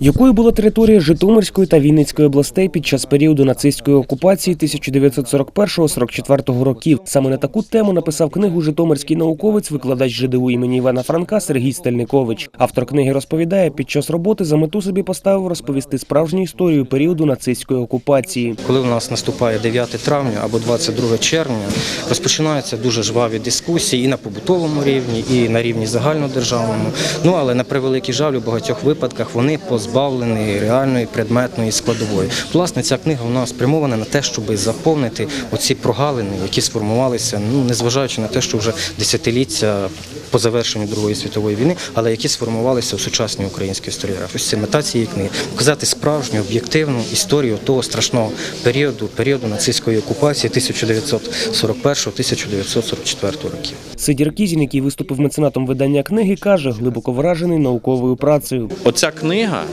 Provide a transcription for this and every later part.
Якою була територія Житомирської та Вінницької областей під час періоду нацистської окупації 1941-44 років? Саме на таку тему написав книгу Житомирський науковець, викладач ЖДУ імені Івана Франка Сергій Стельникович. Автор книги розповідає, під час роботи за мету собі поставив розповісти справжню історію періоду нацистської окупації. Коли у нас наступає 9 травня або 22 червня, розпочинаються дуже жваві дискусії і на побутовому рівні, і на рівні загальнодержавному. Ну але на превеликий жаль, у багатьох випадках вони позбавлені реальної предметної складової. Власне, ця книга у нас спрямована на те, щоб заповнити оці прогалини, які сформувалися, ну незважаючи на те, що вже десятиліття по завершенню Другої світової війни, але які сформувалися у сучасній українській історіографії. Ось це мета цієї книги показати справжню об'єктивну історію того страшного періоду, періоду нацистської окупації 1941-1944 років. Сидір Кізін, який виступив меценатом видання книги, каже, глибоко вражений науковою працею. Оця книга,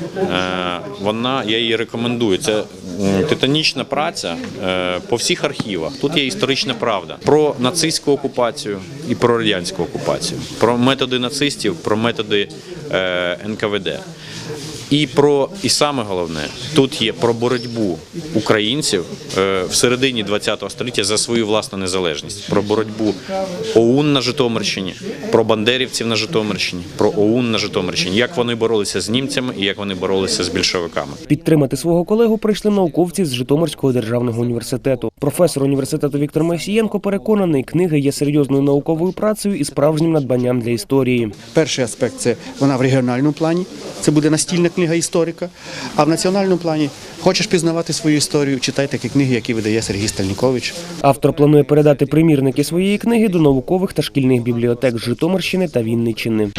вона я її рекомендую. Це титанічна праця е, по всіх архівах. Тут є історична правда про нацистську окупацію і про радянську окупацію, про методи нацистів, про методи е, НКВД. І про і саме головне тут є про боротьбу українців е, в середині ХХ століття за свою власну незалежність, про боротьбу ОУН на Житомирщині, про бандерівців на Житомирщині, про ОУН на Житомирщині, як вони боролися з німцями і як вони боролися з більшовиками. Підтримати свого колегу прийшли науковці з Житомирського державного університету. Професор університету Віктор Масієнко переконаний, книга є серйозною науковою працею і справжнім надбанням для історії. Перший аспект це вона в регіональному плані, це буде настільна книга історика. А в національному плані хочеш пізнавати свою історію, читай такі книги, які видає Сергій Стальнікович. Автор планує передати примірники своєї книги до наукових та шкільних бібліотек Житомирщини та Вінниччини.